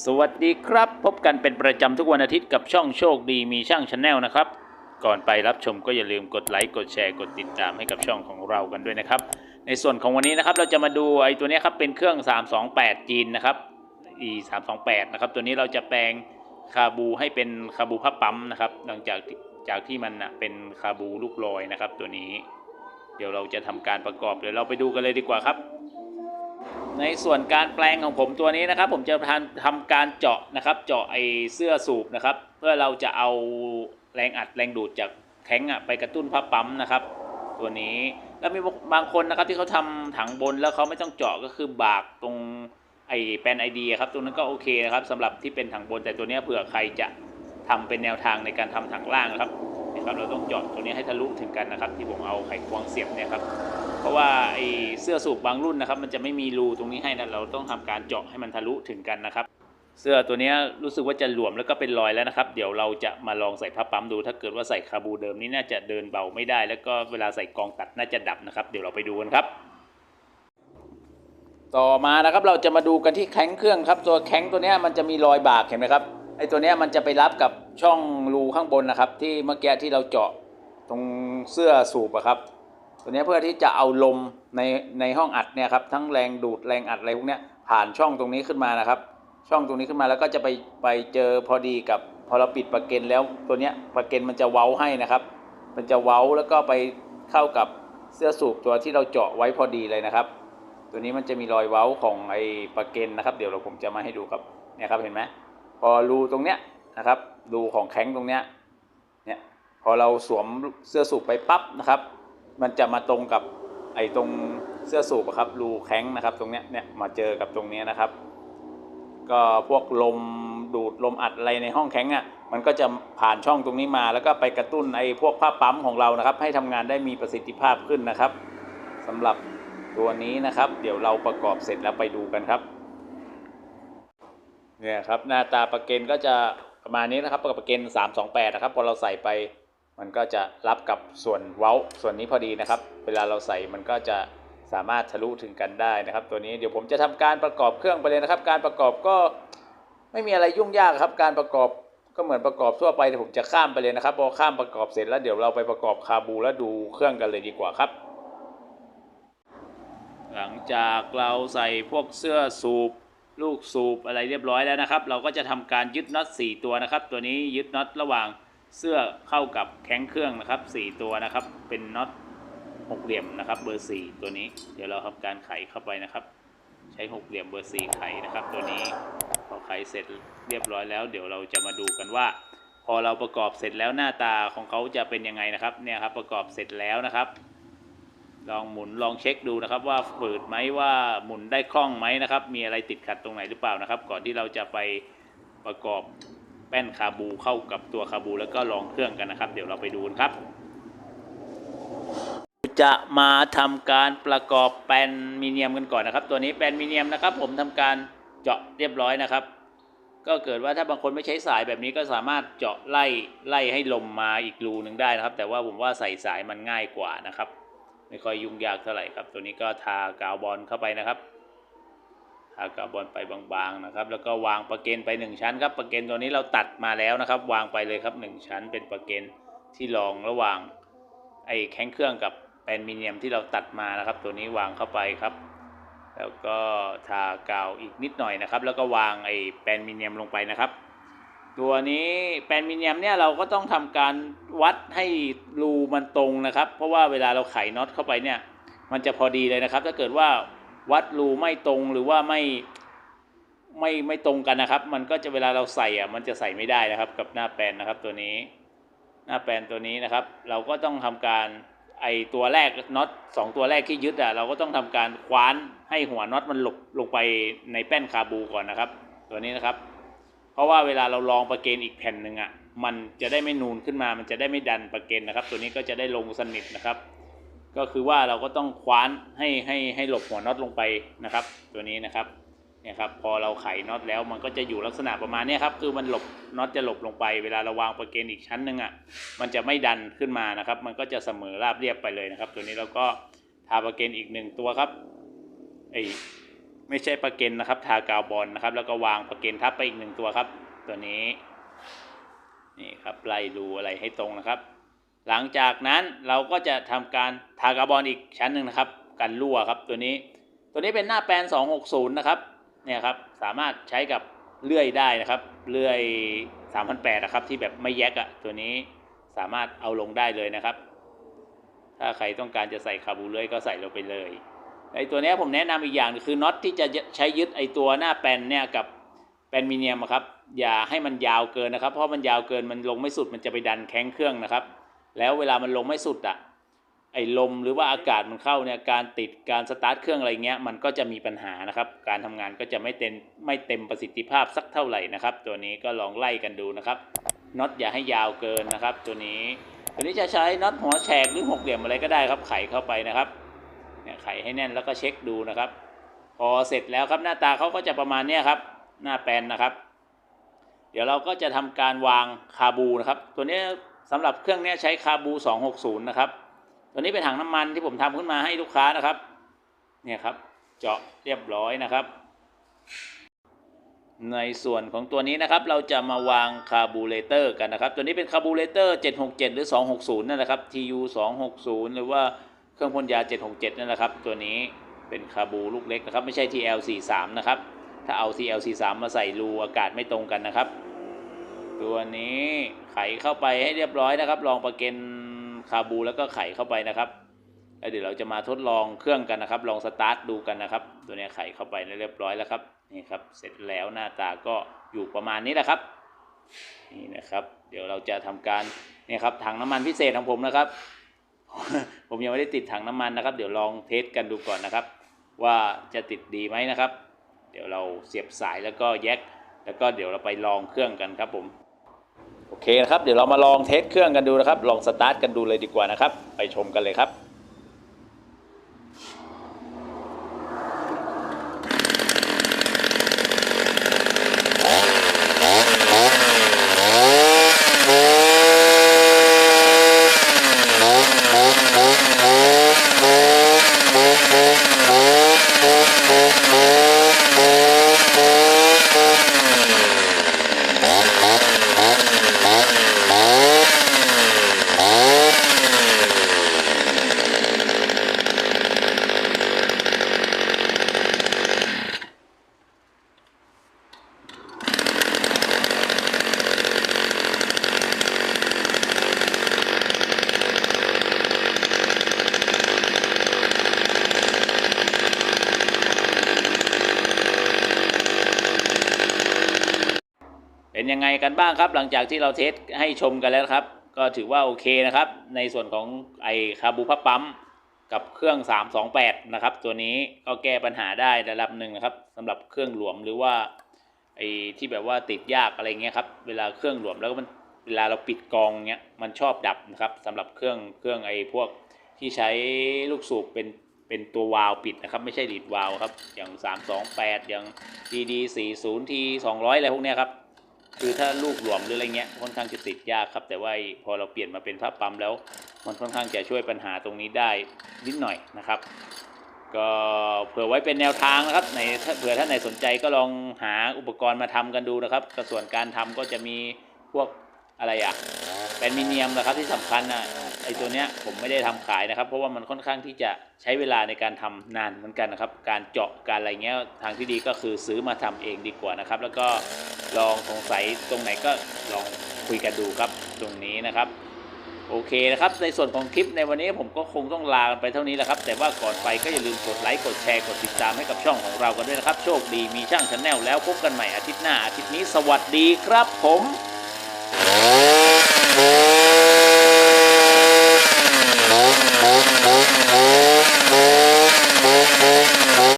สวัสดีครับ พบกันเป็นประจำทุกวันอาทิตย์กับช่องโชคดีมีช่างชาแนลนะครับ ก่อนไปรับชมก็อย่าลืมกดไลค์กดแชร์กดติดตามให้กับช่องของเรากันด้วยนะครับ ในส่วนของวันนี้นะครับเราจะมาดูไอ้ตัวนี้ครับเป็นเครื่อง 328 จีนนะครับ e 328นะครับตัวนี้เราจะแปลงคาบูให้เป็นคาบูพับปั๊มนะครับหลังจากจากที่มันนะเป็นคาบูลูกลอยนะครับ ตัวนี้ เดี๋ยวเราจะทำการประกอบเดี๋ยวเราไปดูกันเลยดีกว่าครับ ในส่วนการแปลงของผมตัวนี้นะครับ ผมจะทำการเจาะนะครับ เจาะไอเสื้อสูบนะครับ เพื่อเราจะเอาแรงอัดแรงดูดจากแข้งอะไปกระตุ้นผ้าปั๊มนะครับ ตัวนี้แล้วมีบางคนนะครับที่เขาทำถังบนแล้วเขาไม่ต้องเจาะก็คือบากตรงไอแปนไอเดียครับตรงนั้นก็โอเคนะครับสำหรับที่เป็นถังบน แต่ตัวนี้เผื่อใครจะทำเป็นแนวทางในการทำถังล่างนะครับนะครับเราต้องเจาะตัวนี้ให้ทะลุถึงกันนะครับ ที่ผมเอาไขควงเสียบเนี่ยครับะว่าไอเสื้อสูบบางรุ่นนะครับ มันจะไม่มีรูตรงนี้ให้นะเราต้องทำการเจาะให้มันทะลุถึงกันนะครับ เสื้อตัวนี้รู้สึกว่าจะหลวมแล้วก็เป็นรอยแล้วนะครับ เดี๋ยวเราจะมาลองใส่ผ้าปั๊มดู ถ้าเกิดว่าใส่คาบูเดิมนี่น่าจะเดินเบาไม่ได้ แล้วก็เวลาใส่กองตัดน่าจะดับนะครับ เดี๋ยวเราไปดูกันครับต่อมานะครับเราจะมาดูกันที่แข้งเครื่องครับ ตัวแข้งตัวนี้มันจะมีรอยบากเห็นไหมครับไอตัวนี้มันจะไปรับกับช่องรูข้างบนนะครับ ที่เมื่อกี้ที่เราเจาะตรงเสื้อสูบอะครับ ตัวนี้เพื่อที่จะเอาลมในในห้องอัดเนี่ยครับทั้งแรงดูดแรงอัดอะไรพวกเนี้ยผ่านช่องตรงนี้ขึ้นมานะครับ ช่องตรงนี้ขึ้นมาแล้วก็จะไปไปเจอพอดีกับพอเราปิดประเกนแล้วตัวเนี้ยประเกนมันจะเว้าให้นะครับ มันจะเว้าแล้วก็ไปเข้ากับเสื้อสูบตัวที่เราเจาะไว้พอดีเลยนะครับ ตัวนี้มันจะมีรอยเว้าของไอ้ประเกนนะครับ เดี๋ยวเราผมจะมาให้ดูครับเนี่ยครับเห็นไหมพอรูตรงเนี้ยนะครับรูของแข้งตรงเนี้ยเนี่ยพอเราสวมเสื้อสูบไปปั๊บนะครับ มันจะมาตรงกับไอ้ตรงเสื้อสูบครับรูแข้งนะครับ ตรงเนี้ยเนี่ยมาเจอกับตรงเนี้ยนะครับ ก็พวกลมดูดลมอัดอะไรในห้องแข้งอะมันก็จะผ่านช่องตรงนี้มา แล้วก็ไปกระตุ้นไอ้พวกผ้าปั๊มของเรานะครับ ให้ทำงานได้มีประสิทธิภาพขึ้นนะครับสำหรับตัวนี้นะครับ เดี๋ยวเราประกอบเสร็จแล้วไปดูกันครับเนี่ยครับหน้าตาประเกนก็จะประมาณนี้นะครับประเกน328นะครับพอเราใส่ไป มันก็จะรับกับส่วนเว้าส่วนนี้พอดีนะครับ เวลาเราใส่มันก็จะสามารถทะลุถึงกันได้นะครับ ตัวนี้เดี๋ยวผมจะทำการประกอบเครื่องไปเลยนะครับ การประกอบก็ไม่มีอะไรยุ่งยากครับ การประกอบก็เหมือนประกอบทั่วไปแต่ผมจะข้ามไปเลยนะครับพอข้ามประกอบเสร็จแล้วเดี๋ยวเราไปประกอบคาบูแล้วดูเครื่องกันเลยดีกว่าครับ หลังจากเราใส่พวกเสื้อสูบลูกสูบอะไรเรียบร้อยแล้วนะครับ เราก็จะทำการยึดน็อต4ตัวนะครับ ตัวนี้ยึดน็อตระหว่าง เสื้อเข้ากับแข้งเครื่องนะครับ 4 ตัวนะครับ เป็นน็อตหกเหลี่ยมนะครับ เบอร์ 4 ตัวนี้ เดี๋ยวเราทำการไขเข้าไปนะครับ ใช้หกเหลี่ยมเบอร์ 4 ไขนะครับ ตัวนี้พอไขเสร็จเรียบร้อยแล้ว เดี๋ยวเราจะมาดูกันว่า พอเราประกอบเสร็จแล้วหน้าตาของเขาจะเป็นยังไงนะครับเนี่ยครับประกอบเสร็จแล้วนะครับ ลองหมุนลองเช็คดูนะครับว่าฝืดไหมว่าหมุนได้คล่องไหมนะครับ มีอะไรติดขัดตรงไหนหรือเปล่านะครับ ก่อนที่เราจะไปประกอบ แป้นคาบูเข้ากับตัวคาบูแล้วก็ลองเครื่องกันนะครับ เดี๋ยวเราไปดูกันครับ จะมาทำการประกอบแป้นมีเนียมกันก่อนนะครับ ตัวนี้แป้นมีเนียมนะครับ ผมทำการเจาะเรียบร้อยนะครับ ก็เกิดว่าถ้าบางคนไม่ใช้สายแบบนี้ก็สามารถเจาะไล่ไล่ให้ลมมาอีกรูหนึ่งได้นะครับ แต่ว่าผมว่าใส่สายมันง่ายกว่านะครับ ไม่ค่อยยุ่งยากเท่าไหร่ครับ ตัวนี้ก็ทากาวบอลเข้าไปนะครับ ทากาบอลไปบางๆนะครับ แล้วก็วางประเกนไป 1 ชั้นครับประเกนตัวนี้เราตัดมาแล้วนะครับ วางไปเลยครับ 1 ชั้น เป็นประเกนที่รองระหว่างไอ้แข้งเครื่องกับแปนมิเนียมที่เราตัดมานะครับ ตัวนี้วางเข้าไปครับ แล้วก็ทากาวอีกนิดหน่อยนะครับ แล้วก็วางไอ้แปนมิเนียมลงไปนะครับ ตัวนี้แปนมิเนียมเนี่ยเราก็ต้องทำการวัดให้รูมันตรงนะครับ เพราะว่าเวลาเราไขน็อตเข้าไปเนี่ยมันจะพอดีเลยนะครับ ถ้าเกิดว่า วัดรูไม่ตรงหรือว่าไม่ไม่ไม่ตรงกันนะครับ มันก็จะเวลาเราใส่อะมันจะใส่ไม่ได้นะครับ กับหน้าแปลนนะครับตัวนี้ หน้าแปลนตัวนี้นะครับ เราก็ต้องทำการไอตัวแรกน็อตสองตัวแรกที่ยึดอะเราก็ต้องทำการคว้านให้หัวน็อตมันหลบลงไปในแป้นคาบูก่อนนะครับ ตัวนี้นะครับ เพราะว่าเวลาเราลองประเกนอีกแผ่นหนึ่งอะมันจะได้ไม่นูนขึ้นมา มันจะได้ไม่ดันประเกนนะครับ ตัวนี้ก็จะได้ลงสนิทนะครับ ก็คือว่าเราก็ต้องคว้านให้ให้ให้หลบหัวน็อตลงไปนะครับ ตัวนี้นะครับเนี่ยครับพอเราไขน็อตแล้วมันก็จะอยู่ลักษณะประมาณนี้ครับคือมันหลบน็อตจะหลบลงไป เวลาเราวางประเกนอีกชั้นหนึ่งอะมันจะไม่ดันขึ้นมานะครับ มันก็จะเสมอราบเรียบไปเลยนะครับ ตัวนี้เราก็ทาประเกนอีกหนึ่งตัวครับไอไม่ใช่ปลาเกนนะครับ ทากาวบอลนะครับ แล้วก็วางปลาเกนทับไปอีกหนึ่งตัวครับ ตัวนี้นี่ครับไล่รูอะไรให้ตรงนะครับ หลังจากนั้นเราก็จะทำการทากาวบอลอีกชั้นหนึ่งนะครับ กันรั่วครับตัวนี้ ตัวนี้เป็นหน้าแปลน 260 นะครับเนี่ยครับสามารถใช้กับเลื่อยได้นะครับ เลื่อย 3,800นะครับที่แบบไม่แยกอะตัวนี้สามารถเอาลงได้เลยนะครับ ถ้าใครต้องการจะใส่คาบูเลื่อยก็ใส่ลงไปเลยไอตัวนี้ผมแนะนำอีกอย่างคือน็อตที่จะใช้ยึดไอตัวหน้าแปลนเนี่ยกับแปลนมีเนียมอะครับอย่าให้มันยาวเกินนะครับ เพราะมันยาวเกินมันลงไม่สุดมันจะไปดันแข้งเครื่องนะครับ แล้วเวลามันลงไม่สุดอะไอลมหรือว่าอากาศมันเข้าเนี่ยการติดการสตาร์ทเครื่องอะไรเงี้ยมันก็จะมีปัญหานะครับ การทำงานก็จะไม่เต็มไม่เต็มประสิทธิภาพสักเท่าไหร่นะครับ ตัวนี้ก็ลองไล่กันดูนะครับน็อตอย่าให้ยาวเกินนะครับ ตัวนี้ตัวนี้จะใช้น็อตหัวแฉกหรือหกเหลี่ยมอะไรก็ได้ครับไขเข้าไปนะครับเนี่ยไขให้แน่นแล้วก็เช็คดูนะครับ พอเสร็จแล้วครับหน้าตาเขาก็จะประมาณเนี้ยครับ หน้าแปลนนะครับ เดี๋ยวเราก็จะทำการวางคาบูนะครับ ตัวนี้ สำหรับเครื่องนี้ใช้คาบู 260 นะครับ ตัวนี้เป็นถังน้ำมันที่ผมทำขึ้นมาให้ลูกค้านะครับ เนี่ยครับ เจาะเรียบร้อยนะครับ ในส่วนของตัวนี้นะครับเราจะมาวางคาบูเรเตอร์กันนะครับ ตัวนี้เป็นคาบูเรเตอร์ 767 หรือ 260 นั่นแหละครับ TU 260 หรือว่าเครื่องพ่นยา 767 นั่นแหละครับ ตัวนี้เป็นคาบูลูกเล็กนะครับ ไม่ใช่ TL43 นะครับ ถ้าเอา TL43 มาใส่รูอากาศไม่ตรงกันนะครับ ตัวนี้ไขเข้าไปให้เรียบร้อยนะครับ ลองประเกนคาบูแล้วก็ไขเข้าไปนะครับแล้วเดี๋ยวเราจะมาทดลองเครื่องกันนะครับ ลองสตาร์ทดูกันนะครับ ตัวนี้ไขเข้าไปเรียบร้อยแล้วครับนี่ครับเสร็จแล้วหน้าตาก็อยู่ประมาณนี้แหละครับนี่นะครับ เดี๋ยวเราจะทำการนี่ครับถังน้ำมันพิเศษของผมนะครับ ผมยังไม่ได้ติดถังน้ำมันนะครับ เดี๋ยวลองเทสกันดูก่อนนะครับ ว่าจะติดดีไหมนะครับ เดี๋ยวเราเสียบสายแล้วก็แยกแล้วก็เดี๋ยวเราไปลองเครื่องกันครับผม โอเคนะครับ เดี๋ยวเรามาลองเทสเครื่องกันดูนะครับ ลองสตาร์ทกันดูเลยดีกว่านะครับ ไปชมกันเลยครับ เป็นยังไงกันบ้างครับ หลังจากที่เราเทสให้ชมกันแล้วครับ ก็ถือว่าโอเคนะครับ ในส่วนของไอคาบูพับปั๊มกับเครื่อง 328 นะครับ ตัวนี้ก็แก้ปัญหาได้ระดับหนึ่งนะครับสำหรับเครื่องหลวมหรือว่าไอที่แบบว่าติดยากอะไรเงี้ยครับเวลาเครื่องหลวมแล้วก็มันเวลาเราปิดกองเงี้ยมันชอบดับนะครับสำหรับเครื่องเครื่องไอพวกที่ใช้ลูกสูบเป็นเป็นตัววาล์วปิดนะครับ ไม่ใช่ดีดวาล์วครับอย่าง 328 อย่าง DD 40 T 200 อะไรพวกเนี้ยครับ คือถ้าลูกหลวมหรืออะไรเงี้ยค่อนข้างจะติดยากครับ แต่ว่าพอเราเปลี่ยนมาเป็นผ้าปั๊มแล้ว มันค่อนข้างจะช่วยปัญหาตรงนี้ได้นิดหน่อยนะครับ ก็เผื่อไว้เป็นแนวทางนะครับในถ้าเผื่อท่านไหนสนใจก็ลองหาอุปกรณ์มาทำกันดูนะครับส่วนการทำก็จะมีพวกอะไรอะเป็นมิเนียมนะครับที่สำคัญนะ ไอตัวเนี้ยผมไม่ได้ทำขายนะครับ เพราะว่ามันค่อนข้างที่จะใช้เวลาในการทำนานเหมือนกันนะครับ การเจาะการอะไรเงี้ยทางที่ดีก็คือซื้อมาทำเองดีกว่านะครับ แล้วก็ลองสงสัยตรงไหนก็ลองคุยกันดูครับตรงนี้นะครับโอเคนะครับในส่วนของคลิปในวันนี้ผมก็คงต้องลากันไปเท่านี้แหละครับ แต่ว่าก่อนไปก็อย่าลืมกดไลค์กดแชร์กดติดตามให้กับช่องของเรากันด้วยนะครับ โชคดีมีช่างชาแนลแล้วพบกันใหม่อาทิตย์หน้าอาทิตย์นี้สวัสดีครับผม Oh